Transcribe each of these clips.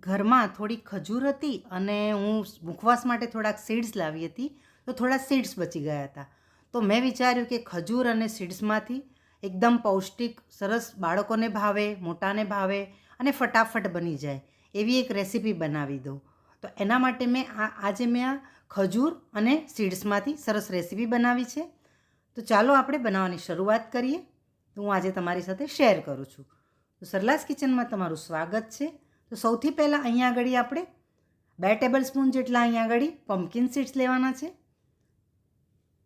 ઘરમાં થોડી ખજૂર હતી અને હું મુખવાસ માટે થોડાક સીડ્સ લાવી હતી, તો થોડા સીડ્સ બચી ગયા હતા. તો મેં વિચાર્યું કે ખજૂર અને સીડ્સમાંથી એકદમ પૌષ્ટિક, સરસ બાળકોને ભાવે, મોટાને ભાવે અને ફટાફટ બની જાય એવી એક રેસીપી બનાવી દઉં. તો એના માટે મેં આ, આજે મેં આ ખજૂર અને સીડ્સમાંથી સરસ રેસીપી બનાવી છે. તો ચાલો આપણે બનાવવાની શરૂઆત કરીએ. તો હું આજે તમારી સાથે શેર કરું છું. તો સરલાસ કિચનમાં તમારું સ્વાગત છે. તો સૌથી પહેલાં અહીંયા આગળ આપણે બે ટેબલ સ્પૂન જેટલા અહીંયા આગળ પમ્પકિન સીડ્સ લેવાના છે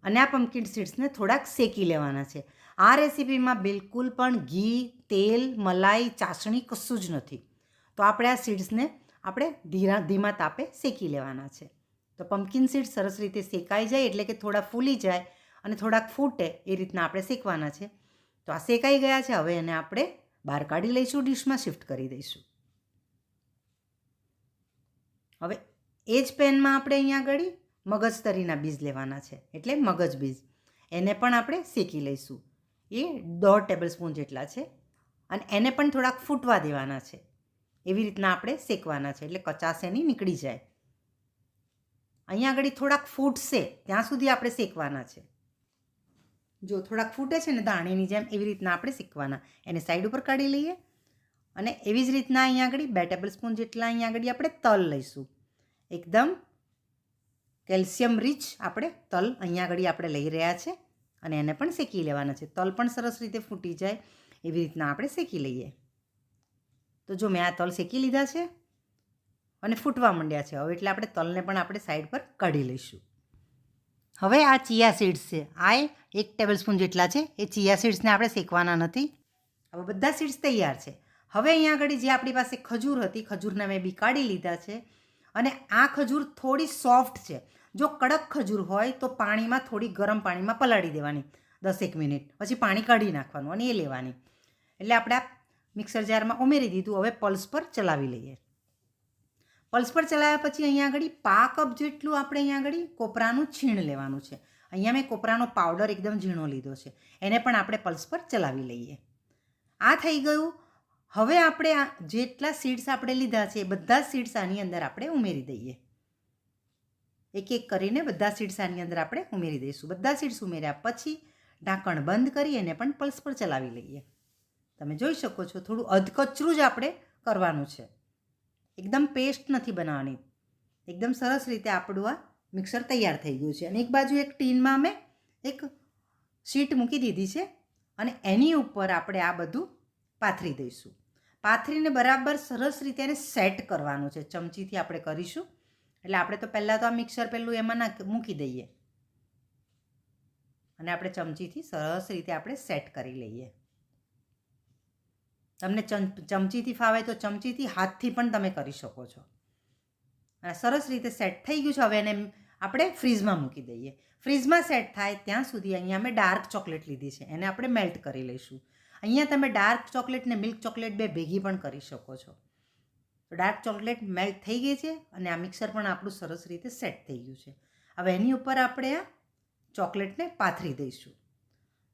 અને આ પમ્પકિન સીડ્સને થોડાક શેકી લેવાના છે. આ રેસીપીમાં બિલકુલ પણ ઘી, તેલ, મલાઈ, ચાસણી કશું જ નથી. તો આપણે આ સીડ્સને આપણે ધીરા, ધીમા તાપે શેકી લેવાના છે. તો પમ્પકિન સીડ્સ સરસ રીતે શેકાઈ જાય એટલે કે થોડા ફૂલી જાય અને થોડાક ફૂટે એ રીતના આપણે શેકવાના છે. તો આ શેકાઈ ગયા છે, હવે એને આપણે બહાર કાઢી લઈશું ડીશમાં શિફ્ટ કરી દઈશું. હવે એ જ પેનમાં આપણે અહીંયા આગળ મગજતરીના બીજ લેવાના છે, એટલે મગજ બીજ એને પણ આપણે શેકી લઈશું. એ દોઢ ટેબલ સ્પૂન જેટલા છે અને એને પણ થોડાક ફૂટવા દેવાના છે. એવી રીતના આપણે શેકવાના છે, એટલે કચાસ એની નીકળી જાય. અહીંયા આગળ થોડાક ફૂટશે ત્યાં સુધી આપણે શેકવાના છે. જો થોડાક ફૂટે છે ને દાણીની જેમ એવી રીતના આપણે શેકવાના. એને સાઈડ ઉપર કાઢી લઈએ અને એવી જ રીતના અહીંયા આગળ બે ટેબલ સ્પૂન જેટલા અહીંયા આગળ આપણે તલ લઈશું. એકદમ કેલ્શિયમ રીચ આપણે તલ અહીંયા આગળ આપણે લઈ રહ્યા છે અને એને પણ શેકી લેવાના છે. તલ પણ સરસ રીતે ફૂટી જાય એવી રીતના આપણે શેકી લઈએ. તો જો મેં આ તલ શેકી લીધા છે અને ફૂટવા માંડ્યા છે. હવે એટલે આપણે તલને પણ આપણે સાઈડ પર કાઢી લઈશું. હવે આ ચિયા સીડ્સ છે. આ એક ટેબલ સ્પૂન જેટલા છે. એ ચિયા સીડ્સને આપણે શેકવાના નથી. હવે બધા સીડ્સ તૈયાર છે. હવે અહીંયા આગળ જે આપણી પાસે ખજૂર હતી, ખજૂરના મેં બી કાઢી લીધા છે. અને આ ખજૂર થોડી સોફ્ટ છે. જો કડક ખજૂર હોય તો પાણીમાં થોડી ગરમ પાણીમાં પલાળી દેવાની. દસેક મિનિટ. પછી પાણી કાઢી નાખવાનું અને એ લેવાની. એટલે આપણે આ મિક્સર જારમાં ઉમેરી દીધું. હવે પલ્સ પર ચલાવી લઈએ. પલ્સ પર ચલાવ્યા પછી અહીંયા આગળ પા કપ જેટલું આપણે અહીંયા આગળ કોપરાનું છીણ લેવાનું છે. અહીંયા મેં કોપરાનો પાવડર એકદમ ઝીણો લીધો છે. એને પણ આપણે પલ્સ પર ચલાવી લઈએ. આ થઈ ગયું. હવે આપણે આ જેટલા સીડ્સ આપણે લીધા છે, એ બધા સીડ્સ આની અંદર આપણે ઉમેરી દઈએ. એક એક કરીને બધા સીડ્સ આની અંદર આપણે ઉમેરી દઈશું. બધા સીડ્સ ઉમેર્યા પછી ઢાંકણ બંધ કરી એને પણ પલ્સ પર ચલાવી લઈએ. તમે જોઈ શકો છો, થોડું અધકચરું જ આપણે કરવાનું છે. એકદમ પેસ્ટ નથી બનાવવાની. એકદમ સરસ રીતે આપણું આ મિક્સર તૈયાર થઈ ગયું છે. અને એક બાજુ એક ટીનમાં અમે એક શીટ મૂકી દીધી છે અને એની ઉપર આપણે આ બધું પાથરી દઈશું. પાથરીને બરાબર સરસ રીતે એને સેટ કરવાનું છે. ચમચીથી આપણે કરીશું. એટલે આપણે તો પહેલાં તો આ મિક્સર પહેલું એમાં ના મૂકી દઈએ. અને આપણે ચમચીથી સરસ રીતે આપણે સેટ કરી લઈએ. તમને ચમચીથી ફાવે તો ચમચીથી હાથથી પણ તમે કરી શકો છો. અને સરસ રીતે સેટ થઈ ગયું છે. હવે એને આપણે ફ્રીઝમાં મૂકી દઈએ. ફ્રીઝમાં સેટ થાય ત્યાં સુધી અહીંયા અમે ડાર્ક ચોકલેટ લીધી છે. એને આપણે મેલ્ટ કરી લઈશું. અહીંયા તમે ડાર્ક ચોકલેટ ને મિલ્ક ચોકલેટ બે ભેગી પણ કરી શકો છો. તો ડાર્ક ચોકલેટ મેલ્ટ થઈ ગઈ છે અને આ મિક્સર પણ આપણું સરસ રીતે સેટ થઈ ગયું છે. હવે એની ઉપર આપણે આ ચોકલેટને પાથરી દઈશું.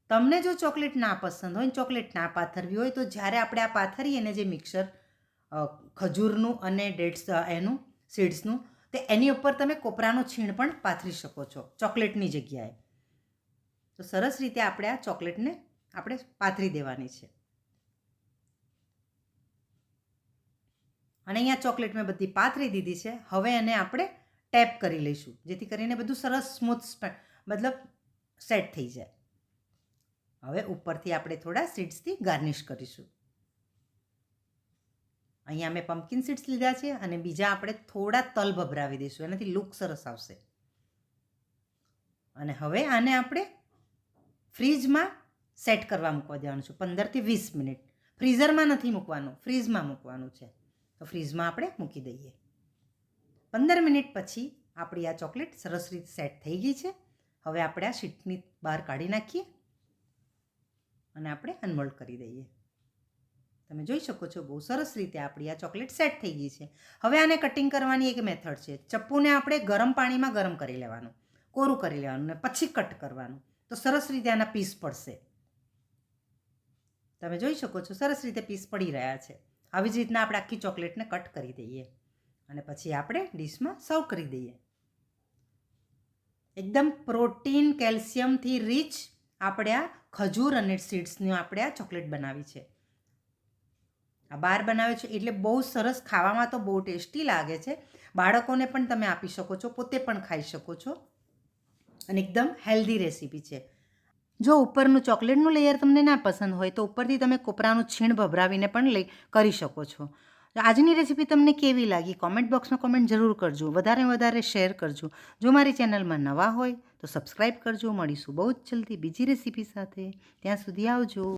તમને જો ચોકલેટ ના પસંદ હોય ચોકલેટ ના પાથરવી હોય તો જ્યારે આપણે આ પાથરીએ એને જે મિક્સર ખજૂરનું અને ડેટ્સ એનું, સીડ્સનું, તે એની ઉપર તમે કોપરાનું છીણ પણ પાથરી શકો છો ચોકલેટની જગ્યાએ. તો સરસ રીતે આપણે આ ચોકલેટને આપણે પાથરી દેવાની છે. અને અહીંયા ચોકલેટ મેં બધી પાથરી દીધી છે. હવે એને આપણે ટેપ કરી લઈશું, જેથી કરીને બધું સરસ સ્મૂથ મતલબ સેટ થઈ જાય. હવે ઉપરથી આપણે થોડા સીડ્સથી ગાર્નિશ કરીશું. અહીંયા મેં પમ્પકિન સીડ્સ લીધા છે અને બીજા આપણે થોડા તલ ભભરાવી દઈશું, એનાથી લુક સરસ આવશે. અને હવે આને આપણે ફ્રીજમાં સેટ કરવા મૂકવા દેવાનું છે. પંદરથી વીસ મિનિટ. ફ્રીઝરમાં નથી મૂકવાનું. ફ્રીઝમાં મૂકવાનું છે. તો ફ્રીઝમાં આપણે મૂકી દઈએ. પંદર મિનિટ પછી આપણી આ ચોકલેટ સરસ રીતે સેટ થઈ ગઈ છે. હવે આપણે આ શીટની બહાર કાઢી નાખીએ અને આપણે અનમોલ્ડ કરી દઈએ. તમે જોઈ શકો છો બહુ સરસ રીતે આપણી આ ચોકલેટ સેટ થઈ ગઈ છે. હવે આને કટિંગ કરવાની એક મેથડ છે. ચપ્પુને આપણે ગરમ પાણીમાં ગરમ કરી લેવાનું. કોરું કરી લેવાનું ને પછી કટ કરવાનું. તો સરસ રીતે આના પીસ પડશે. તમે જોઈ શકો છો, સરસ રીતે પીસ પડી રહ્યા છે. આવી જ રીતના આપણે આખી ચોકલેટને કટ કરી દઈએ અને પછી આપણે ડીશમાં સર્વ કરી દઈએ. એકદમ પ્રોટીન કેલ્શિયમથી રીચ આપણે આ ખજૂર અને સીડ્સની આપણે આ ચોકલેટ બનાવી છે. આ બાર બનાવે છે એટલે બહુ સરસ ખાવામાં તો બહુ ટેસ્ટી લાગે છે. બાળકોને પણ તમે આપી શકો છો, પોતે પણ ખાઈ શકો છો. અને એકદમ હેલ્ધી રેસીપી છે. જો ઉપરનું ચોકલેટનું લેયર તમને ના પસંદ હોય, તો ઉપરથી તમે કોપરાનું છીણ ભભરાવીને પણ લઈ કરી શકો છો. આજની રેસીપી તમને કેવી લાગી? કોમેન્ટ બોક્સમાં કોમેન્ટ જરૂર કરજો. વધારે વધારે શેર કરજો. જો મારી ચેનલમાં નવા હોય, તો સબસ્ક્રાઈબ કરજો. મળીશું બહુ જ જલ્દી બીજી રેસીપી સાથે. ત્યાં સુધી આવજો.